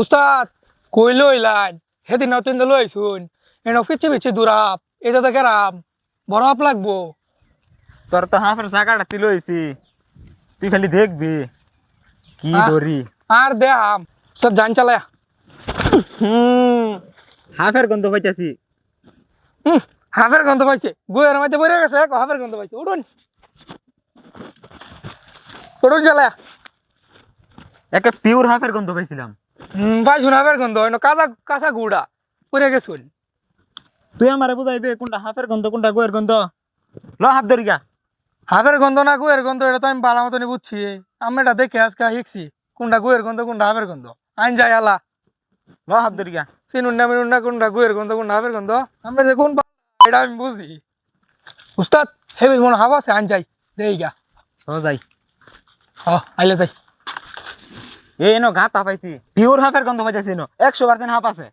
উস্তাদ কই লই লাইন সেদিন নতুন লই শুন এন পিছি পিছি দূরাপ এটা তো কেরাম বরফ লাগবো। তোর তো হাফের জায়গাটা তুই লইছি তুই খালি দেখবি কি। ধরি আর দে আম সব জান চালা হুম হাফের গন্ধ পাইতাছি। হাফের গন্ধ পাইছে বইয়ের মধ্যে বইরে গেছে এক হাফের গন্ধ পাইছে উঠুন। উঠুন চালা একে পিওর হাফের গন্ধ পাইছিলাম। পাইছুন হাফের গন্ধ এনো কাঁচা কাঁচা গুড়া। পরে গেছুন তুই আমারে বুঝাইবে কোনটা হাফের গন্ধ কোনটা গোয়ের গন্ধ? ল হাফ গা হাফের গন্ধ না গুয়ের গন্ধ এটা তো আমি ভালো মতনই বুঝছি। আমি এটা দেখে আজকে শিখছি কোনটা গুয়ের গন্ধ কোনটা হাফের গন্ধ। আইন যাই আলা। ল হাফ ধরি গা চিনুন না মিনুন না কোনটা গুয়ের গন্ধ কোনটা হাফের গন্ধ। আমরা যে কোন এটা আমি বুঝি। উস্তাদ হেবিল মনে হাফ আছে আইন যাই দেই গা। যাই। হ আইলে যাই। এ এনো গাতা পাইছি পিওর হাফের গন্ধ পাইতাছি এনো। একশো পার্সেন্ট হাফ আছে।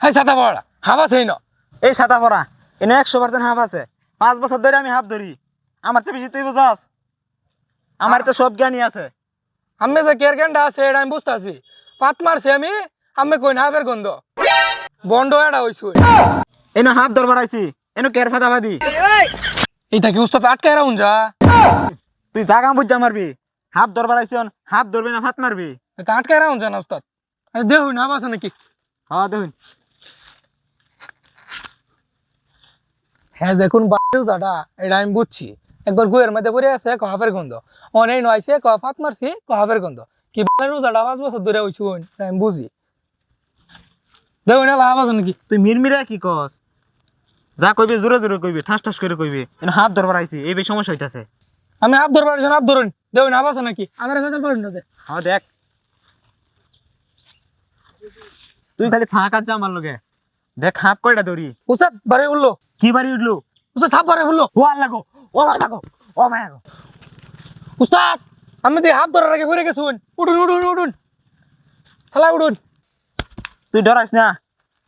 হাই ছাতা পড়া। হাফ আছে ন এই ছাতা পরা এনে একশো পার্সেন্ট হাফ আছে। পাঁচ বছর ধরে আমি হাফ ধরি। আমার তো বেশি তুই বুঝাস। আমার তো সব জ্ঞানই আছে। আমি যে কেয়ার ক্যানটা আছে এটা আমি বুঝতে আছি পাত মারছি আমি আমি কই না হাফের গন্ধ। বন্ড এটা হইছু এনো হাফ ধরবার আইছি। এনো কের ফাদা ফাদি। এইটা কি উস্তাদ আটকায় রাউন যা। তুই জাগা বুঝা মারবি। হাফ ধরবার আইছন হাফ ধরবি না ফাত মারবি? তা আটকায় রাউন যা না উস্তাদ আরে দেখুন হাফ আছে নাকি? হ্যাঁ দেখুন। হ্যাঁ দেখুন বাড়িও যাটা এটা আমি বুঝছি। একবার গুয়ের মধ্যে পড়ে আছে ক হাফের গন্ধ। অনেক নয়ছে ক ফাত মারছি ক হাফের গন্ধ। কি বাড়ির যাটা পাঁচ বছর ধরে হইছি আমি বুঝি। দেখুন এলা হাফ আছে নাকি? তুই মিরমিরা কি কস? যা কইবি জোরে জোরে কইবি ঠাস ঠাস করে কইবি। হাফ ধরবার আইছি এই সমস্যা হইতাছে। আমি হাফ ধরবার হাফ ধরুন। হাফ আছে নাকি? আমার ভেতর পড়ুন না হ্যাঁ দেখ। তুই খালি ফাঁকা যা আমার লগে। দেখ হাফ কয়টা ধরি? উস্তাদ বাড়ি উঠল। কি বাড়ি উঠল? উস্তাদ থাপ বাড়ি উঠল। ও আল্লাহ গো ও আল্লাহ গো ও মায়া গো। উস্তাদ আমি দিয়ে হাফ ধরার আগে ঘুরে গেছুন উঠুন উঠুন উঠুন খেলা উঠুন। তুই ডরাস না।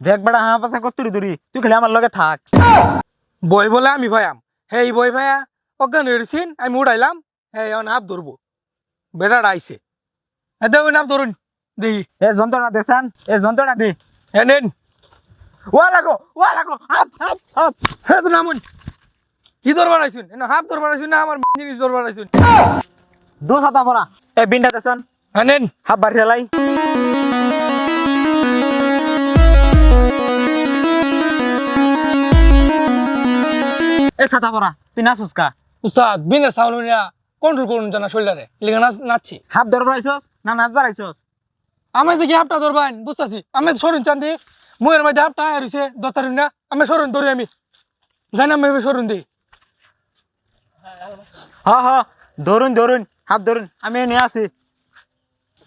দেখ বেড়া হাফ আছে কত ধরি। তুই খালি আমার লগে থাক। বই বলে আমি ভাইয়াম হেই বই ভাইয়া অজ্ঞান হয়েছিন আমি উড়াইলাম। হে এখন হাফ ধরবো। বেটাটা আইছে। হ্যাঁ দেখুন হাফ ধরুন। দেখি এ যন্ত্রণা দেখান এ যন্ত্রণা দে। হ্যাঁ নেন। ও আল্লাহ গো ও আল্লাহ গো হাফ হাফ হাফ হ্যাঁ তো নামুন। কি ধরবার আইসুন না হাফ ধরবার আইসুন না আমার জিনিস ধরবার আইসুন দু ছাতা পরা এ বিনটা দেখান হ্যাঁ নেন। হাফ বাড়ি এ ছাতা পরা তুই নাচস কা উস্তাদ বিনের সাউন্ড নিয়া কন্ট্রোল করুন জানা শরীরে? লিখে নাচ নাচছি। হাফ ধরবার আইছস না নাচবার আইছস আমি দেখি হাফটা ধরবেন বুঝতেছি। আমি সরুন চান্দি মুয়ের মধ্যে হাফটা হারিছে দত্তারুন না। আমি সরুন ধরি আমি। জানি আমি সরুন দিই। হ হ। ধরুন ধরুন। হাফ ধরুন। আমি নিয়ে আসি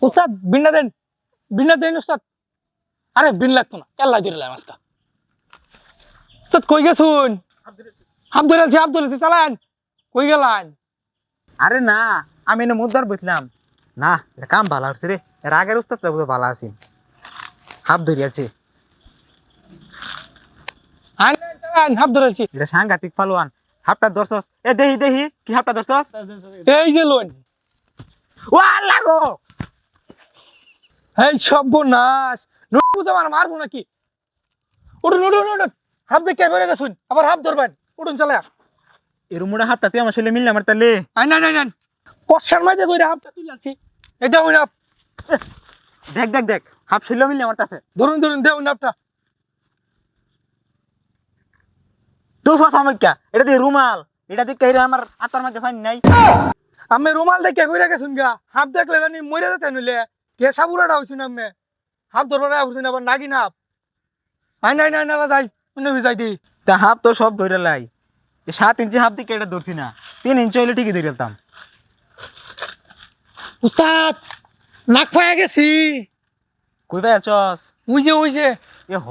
উস্তাদ বিন্না দেন। বিন্না দেন উস্তাদ। আরে বিন লাগতো না। কেল্লা ধরে লাই মাছটা উস্তাদ কই গেছুন? হাফ ধরে আছি হাফ ধরেছি চালান। কই গেলান? আরে না আমি এনে মুদ্দার বুঝলাম না এটা কাম ভালো হচ্ছে রে। এর আগের উস্তাদ তো ভালো আছি হাফ ধরি আছে। আন চালান হাফ ধরেছি এটা সাংঘাতিক পালোয়ান। হাফটা ধরছস। এ দেহি দেহি কি হাফটা ধরছস? এই যে লোন। ও আল্লাহ গো! এই সর্বনাশ। নুটু আমার মারবো নাকি? উঠুন উঠুন উঠুন। হাফ দেখে বেড়ে গেছুন? আবার হাফ ধরবেন। উঠুন চলে এর মুড়া হাফটা তুই আমার ছেলে মিললে আমার তাহলে। আই না না না কষার মাঝে ধরে হাফটা তুলে আছি এই দেখ দেখ দেখ হাফ ছেলে মিললে আমার কাছে। ধরুন ধরুন তুই ফসা মইকা এটা দিয়ে রুমাল। এটা দিয়ে কইরে আমার আতার মাঝে ফাইন নাই। আমি রুমাল দেখে বেড়ে গেছুন গা। হাফ দেখলে জানি মরে যেতে নইলে। কে সাবুরাটা হইছুন আমি হাফ ধরবার হইছুন আবার নাগিন হাফ আই নাই নাই নালা যাই। অন্য যাই দিই তা হাফ তো সব ধরে লাই। সাত ইঞ্চি হাফ দিকে এটা ধরছি না। তিন ইঞ্চি হইলে ঠিকই ধরে যেতাম উস্তাদ নাক পায়া গেছি। কই ভাই আছস? ওই যে ওই যে। এ হ।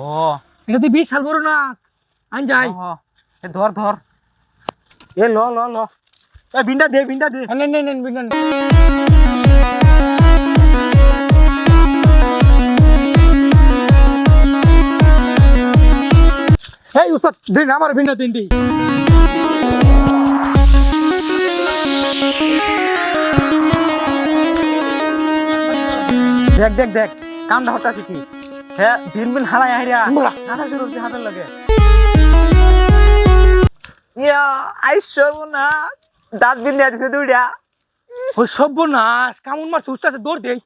এটা তো বিশাল বড় নাক। আন যাই। হ। এ ধর ধর। এ ল ল ল। এ বিন্ডা দে বিন্ডা দে। নেন নেন নেন। বিনা এই উস্তাদ দিন আমার ভিন্ন দিন দি দেখ দেখ দেখ কামটা হঠাৎ কি হ্যাঁ ভিন ভিন হালাই আইরা। হাঁটা শুরু করছি হাতের লগে। ইয়া আই সর্বনা দাঁত বিন দিয়া দিছে দুইটা। ওই না কামুন মার সুস্টাতে দৌড় দেই।